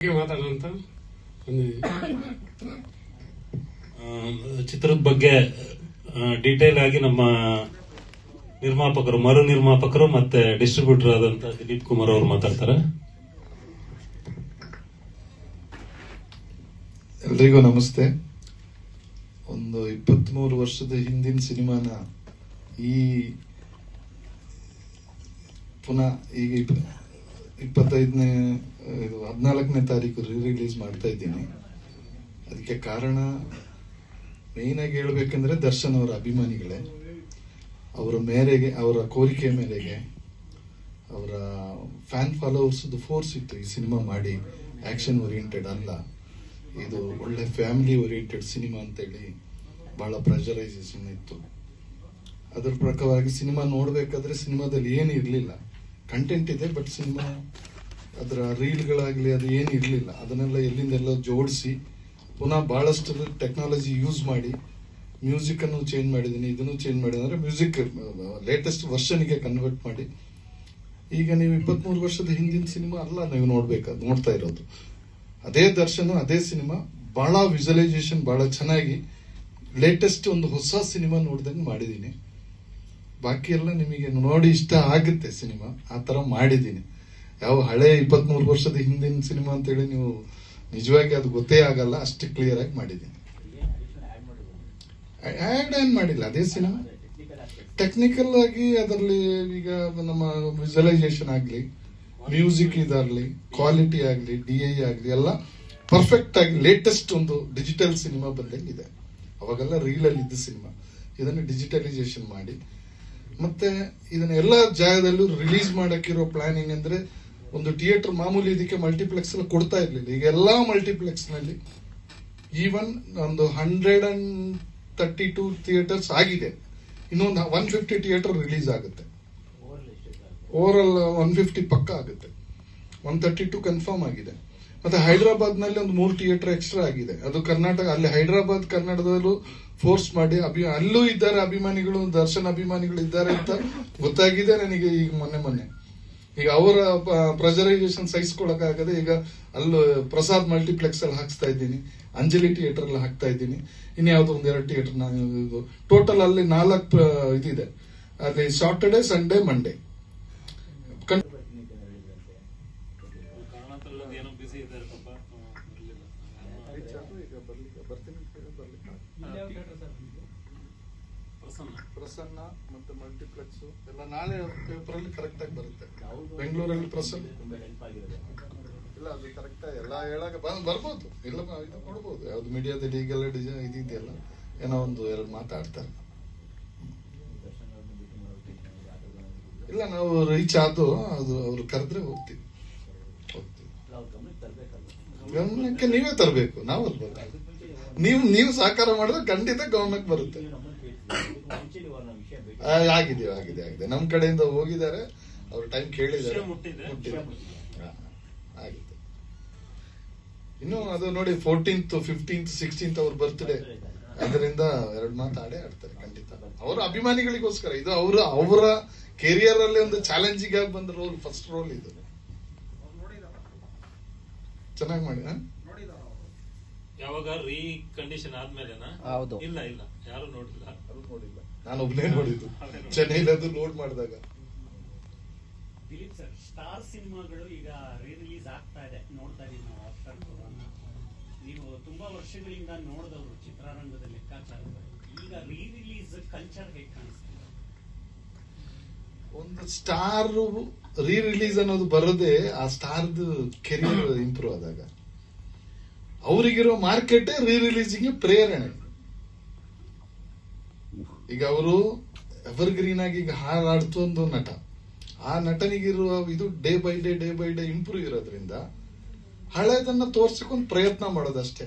ಒಂದು ಚಿತ್ರದ ಬಗ್ಗೆ ಡೀಟೇಲ್ ಆಗಿ ನಮ್ಮ ನಿರ್ಮಾಪಕರು, ಮರು ನಿರ್ಮಾಪಕರು ಮತ್ತೆ ಡಿಸ್ಟ್ರಿಬ್ಯೂಟರ್ ಆದಂತ ದಿಲೀಪ್ ಕುಮಾರ್ ಅವರು ಮಾತಾಡ್ತಾರೆ. ಎಲ್ರಿಗೂ ನಮಸ್ತೆ. ಒಂದು ಇಪ್ಪತ್ಮೂರು ವರ್ಷದ ಹಿಂದಿನ ಸಿನಿಮಾನ ಈ ಪುನಃ ಈಗ ಇಪ್ಪತ್ತೈದನೇ ಇದು ಹದಿನಾಲ್ಕನೇ ತಾರೀಕು ರೀ ರಿಲೀಸ್ ಮಾಡ್ತಾ ಇದ್ದೀನಿ. ಅದಕ್ಕೆ ಕಾರಣ ಮೇಯ್ನಾಗಿ ಹೇಳ್ಬೇಕಂದ್ರೆ ದರ್ಶನ್ ಅವರ ಅಭಿಮಾನಿಗಳೇ. ಅವರ ಮೇರೆಗೆ, ಅವರ ಕೋರಿಕೆ ಮೇರೆಗೆ ಅವರ ಫ್ಯಾನ್ ಫಾಲೋವರ್ಸ್ ಫೋರ್ಸ್ ಇತ್ತು ಈ ಸಿನಿಮಾ ಮಾಡಿ. ಆಕ್ಷನ್ ಓರಿಯೆಂಟೆಡ್ ಅಲ್ಲ. ಇದು ಒಳ್ಳೆ ಫ್ಯಾಮಿಲಿ ಓರಿಯೆಂಟೆಡ್ ಸಿನಿಮಾ ಅಂತೇಳಿ ಬಹಳ ಪ್ರೆಷರೈಸೇಷನ್ ಇತ್ತು. ಅದರ ಪ್ರಕಾರವಾಗಿ ಸಿನಿಮಾ ನೋಡಬೇಕಾದ್ರೆ ಸಿನಿಮಾದಲ್ಲಿ ಏನು ಇರಲಿಲ್ಲ. ಕಂಟೆಂಟ್ ಇದೆ ಬಟ್ ಸಿನಿಮಾ ಅದರ ರೀಲ್ಗಳಾಗಲಿ ಅದು ಏನು ಇರಲಿಲ್ಲ. ಅದನ್ನೆಲ್ಲ ಎಲ್ಲಿಂದೆಲ್ಲ ಜೋಡಿಸಿ ಪುನಃ ಭಾಳಷ್ಟು ಟೆಕ್ನಾಲಜಿ ಯೂಸ್ ಮಾಡಿ ಮ್ಯೂಸಿಕ್ ಅನ್ನು ಚೇಂಜ್ ಮಾಡಿದ್ದೀನಿ, ಇದನ್ನು ಚೇಂಜ್ ಮಾಡಿದ್ರೆ ಅಂದರೆ ಮ್ಯೂಸಿಕ್ ಲೇಟೆಸ್ಟ್ ವರ್ಷನ್ಗೆ ಕನ್ವರ್ಟ್ ಮಾಡಿ. ಈಗ ನೀವು ಇಪ್ಪತ್ಮೂರು ವರ್ಷದ ಹಿಂದಿನ ಸಿನಿಮಾ ಅಲ್ಲ ನೀವು ನೋಡ್ಬೇಕು ನೋಡ್ತಾ ಇರೋದು. ಅದೇ ದರ್ಶನ, ಅದೇ ಸಿನಿಮಾ ಬಹಳ ವಿಜುವಲೈಸೇಷನ್ ಬಹಳ ಚೆನ್ನಾಗಿ ಲೇಟೆಸ್ಟ್ ಒಂದು ಹೊಸ ಸಿನಿಮಾ ನೋಡ್ದಂಗೆ ಮಾಡಿದ್ದೀನಿ. ಬಾಕಿ ಎಲ್ಲ ನಿಮಗೆ ನೋಡಿ ಇಷ್ಟ ಆಗುತ್ತೆ ಸಿನಿಮಾ. ಆ ತರ ಮಾಡಿದ್ದೀನಿ. ಯಾವ ಹಳೆ ಇಪ್ಪತ್ಮೂರು ವರ್ಷದ ಹಿಂದಿನ ಸಿನಿಮಾ ಅಂತೇಳಿ ನೀವು ನಿಜವಾಗಿ ಅದು ಗೊತ್ತೇ ಆಗಲ್ಲ, ಅಷ್ಟು ಕ್ಲಿಯರ್ ಆಗಿ ಮಾಡಿದ್ದೀನಿ. ಆ್ಯಡ್ ಏನು ಮಾಡಿಲ್ಲ, ಅದೇ ಸಿನಿಮಾ. ಟೆಕ್ನಿಕಲ್ ಆಗಿ ಅದರಲ್ಲಿ ಈಗ ನಮ್ಮ ವಿಜುವಲೈಸೇಷನ್ ಆಗಲಿ ಮ್ಯೂಸಿಕ್ ಇದಾಗಲಿ ಕ್ವಾಲಿಟಿ ಆಗಲಿ ಡಿ ಐ ಆಗಲಿ, ಎಲ್ಲ ಪರ್ಫೆಕ್ಟ್ ಆಗಿ ಲೇಟೆಸ್ಟ್ ಒಂದು ಡಿಜಿಟಲ್ ಸಿನಿಮಾ ಬಂದಂಗೆ ಇದೆ ಅವಾಗೆಲ್ಲ ರೀಲಲ್ಲಿ ಇದ್ದ ಸಿನಿಮಾ. ಇದನ್ನು ಡಿಜಿಟಲೈಸೇಷನ್ ಮಾಡಿ. ಮತ್ತೆ ಇದನ್ನ ಎಲ್ಲಾ ಜಾಗದಲ್ಲೂ ರಿಲೀಸ್ ಮಾಡಕ್ಕಿರೋ ಪ್ಲಾನಿಂಗ್ ಅಂದ್ರೆ ಒಂದು ಥಿಯೇಟರ್ ಮಾಮೂಲಿ ಇದಕ್ಕೆ ಮಲ್ಟಿಪ್ಲೆಕ್ಸ್ ಎಲ್ಲ ಕೊಡ್ತಾ ಇರ್ಲಿಲ್ಲ. ಈಗ ಎಲ್ಲಾ ಮಲ್ಟಿಪ್ಲೆಕ್ಸ್ನಲ್ಲಿ ಈವನ್ ಒಂದು hundred and thirty two theatres ಆಗಿದೆ. ಇನ್ನೊಂದು ಒನ್ ಫಿಫ್ಟಿ ಥಿಯೇಟರ್ ರಿಲೀಸ್ ಆಗುತ್ತೆ. ಓವರ್ ಆಲ್ ಒನ್ ಫಿಫ್ಟಿ ಪಕ್ಕ ಆಗುತ್ತೆ. ಒನ್ ತರ್ಟಿ ಟು ಕನ್ಫರ್ಮ್ ಆಗಿದೆ. ಮತ್ತೆ ಹೈದರಾಬಾದ್ನಲ್ಲಿ ಒಂದು ಮೂರು ಥಿಯೇಟರ್ ಎಕ್ಸ್ಟ್ರಾ ಆಗಿದೆ. ಅದು ಕರ್ನಾಟಕ ಅಲ್ಲಿ ಹೈದರಾಬಾದ್ ಕರ್ನಾಟಕದಲ್ಲೂ ಫೋರ್ಸ್ ಮಾಡಿ ಅಭಿ ಅಲ್ಲೂ ಇದ್ದಾರೆ ಅಭಿಮಾನಿಗಳು, ದರ್ಶನ್ ಅಭಿಮಾನಿಗಳು ಇದ್ದಾರೆ ಅಂತ ಗೊತ್ತಾಗಿದೆ ನನಗೆ ಈಗ ಮೊನ್ನೆ ಮೊನ್ನೆ. ಈಗ ಅವರ ಪ್ರೆಸರೈಸೇಷನ್ ಸಹಿಸ್ಕೊಳಕ್ ಆಗದೆ ಈಗ ಅಲ್ಲೂ ಪ್ರಸಾದ್ ಮಲ್ಟಿಪ್ಲೆಕ್ಸ್ ಅಲ್ಲಿ ಹಾಕ್ಸ್ತಾ ಇದ್ದೀನಿ. ಅಂಜಲಿ ಥಿಯೇಟರ್ ಅಲ್ಲಿ ಹಾಕ್ತಾ ಇದ್ದೀನಿ. ಇನ್ಯಾವುದೋ ಯಾವ್ದೋ ಒಂದ್ ಎರಡು ಥಿಯೇಟರ್ ನಾನು ಟೋಟಲ್ ಅಲ್ಲಿ ನಾಲ್ಕು ಇದಿದೆ. ಅದೇ ಸಾಟರ್ಡೆ ಸಂಡೇ ಮಂಡೇ ಏನೋ ಬಿಸಿ ಇದ್ದಾರೆ ಪಾಪ. ಪ್ರಸನ್ನ. ಪ್ರಸನ್ನ ಮತ್ತೆ ಮಲ್ಟಿಪ್ಲೆಕ್ಸ್ ಎಲ್ಲ ನಾಳೆ ಪೇಪರಲ್ಲಿ ಕರೆಕ್ಟ್ ಆಗಿ ಬರುತ್ತೆ. ಬೆಂಗಳೂರಲ್ಲಿ ಪ್ರಸನ್ನ. ಇಲ್ಲ ಅದು ಕರೆಕ್ಟ್ ಎಲ್ಲ ಹೇಳಾಗ ಬಂದು ಬರ್ಬೋದು. ಇಲ್ಲ ಇದು ಕೊಡ್ಬೋದು. ಯಾವ್ದು ಮೀಡಿಯಾದಲ್ಲಿ ಈಗೆಲ್ಲ ಡಿಸೈನ್ ಇದೆಯಲ್ಲ ಏನೋ ಒಂದು ಎರಡು ಮಾತಾಡ್ತಾರೆ. ಇಲ್ಲ ನಾವು ರೀಚ್ ಆದು ಅದು ಅವ್ರು ಕರೆದ್ರೆ ಹೋಗ್ತೀವಿ. ಗಮನಕ್ಕೆ ನೀವೇ ತರಬೇಕು ನಾವು. ನೀವು ನೀವು ಸಹಕಾರ ಮಾಡಿದ್ರೆ ಖಂಡಿತ ಗಮನಕ್ಕೆ ಬರುತ್ತೆ. ಆಗಿದೆ ಆಗಿದೆ ಆಗಿದೆ. ನಮ್ಮ ಕಡೆಯಿಂದ ಹೋಗಿದ್ದಾರೆ ಅವ್ರ ಟೈಮ್ ಕೇಳಿದ್ದಾರೆ. ಆಗಿದೆ. ಇನ್ನು ಅದು ನೋಡಿ ಫೋರ್ಟೀನ್ತ್ ಫಿಫ್ಟೀನ್ತ್ ಸಿಕ್ಸ್ಟೀನ್ತ್ ಅವ್ರ ಬರ್ತ್ಡೇ ಅದರಿಂದ ಎರಡು ಮಾತು ಆಡೇ ಆಡ್ತಾರೆ ಖಂಡಿತ. ಅವರ ಅಭಿಮಾನಿಗಳಿಗೋಸ್ಕರ ಇದು ಅವರ ಅವರ ಕೆರಿಯರ್ ಅಲ್ಲಿ ಒಂದು ಚಾಲೆಂಜಿಂಗ್ ಆಗಿ ಬಂದ ರೋಲ್ ಫಸ್ಟ್ ರೋಲ್ ಇದು. ಚೆನ್ನಾಗಿ ಮಾಡಿ? ಯಾವಾಗ ರೀ ಕಂಡೀಷನ್ ಆದ್ಮೇಲೆನಾ? ಹೌದು. ಇಲ್ಲ ಇಲ್ಲ. ಯಾರು ನೋಡಿಲ್ಲ. ಅದು ನೋಡಿಲ್ಲ. ನಾನು ಒಬ್ಬನೇ ನೋಡಿದ್ದು. ಚೆನ್ನೈಲಿ ಅದು ಲೋಡ್ ಮಾಡಿದಾಗ. ದಿಲೀಪ್ ಸರ್ ಸ್ಟಾರ್ ಸಿನಿಮಾಗಳು ಈಗ ರೀ ರಿಲೀಸ್ ಆಗ್ತಾ ಇದೆ. ನೋಡ್ತಾ ಇದೀವಿ ನಾವು ಆಫ್ಟರ್ ನೀವು ತುಂಬಾ ವರ್ಷಗಳಿಂದ ನೋಡಿದವರು ಚಿತ್ರರಂಗದ ಲೆಕ್ಕಾಚಾರ ಈಗ ರೀ ರಿಲೀಸ್ ಕಲ್ಚರ್ ಹೇಗೆ ಕಾಣಿಸ್ತಿದೆ? ಒಂದು ಸ್ಟಾರ್ ರೀ ರಿಲೀಸ್ ಅನ್ನೋದು ಬರೋದೇ ಆ ಸ್ಟಾರ್ದು ಕೆರಿಯರ್ ಇಂಪ್ರೂವ್ ಆದಾಗ. ಅವರಿಗಿರೋ ಮಾರ್ಕೆಟ್ ರೀ ಪ್ರೇರಣೆ. ಈಗ ಅವರು ಎವರ್ ಗ್ರೀನ್ ಆಗಿ ಈಗ ಹಾಡಾಡ್ತು ಒಂದು ನಟ. ಆ ನಟನಿಗಿರುವ ಇದು day by day day by day improve ಇರೋದ್ರಿಂದ ಹಳೆದನ್ನ ತೋರ್ಸಕ್ಕೊಂದು ಪ್ರಯತ್ನ ಮಾಡೋದಷ್ಟೇ.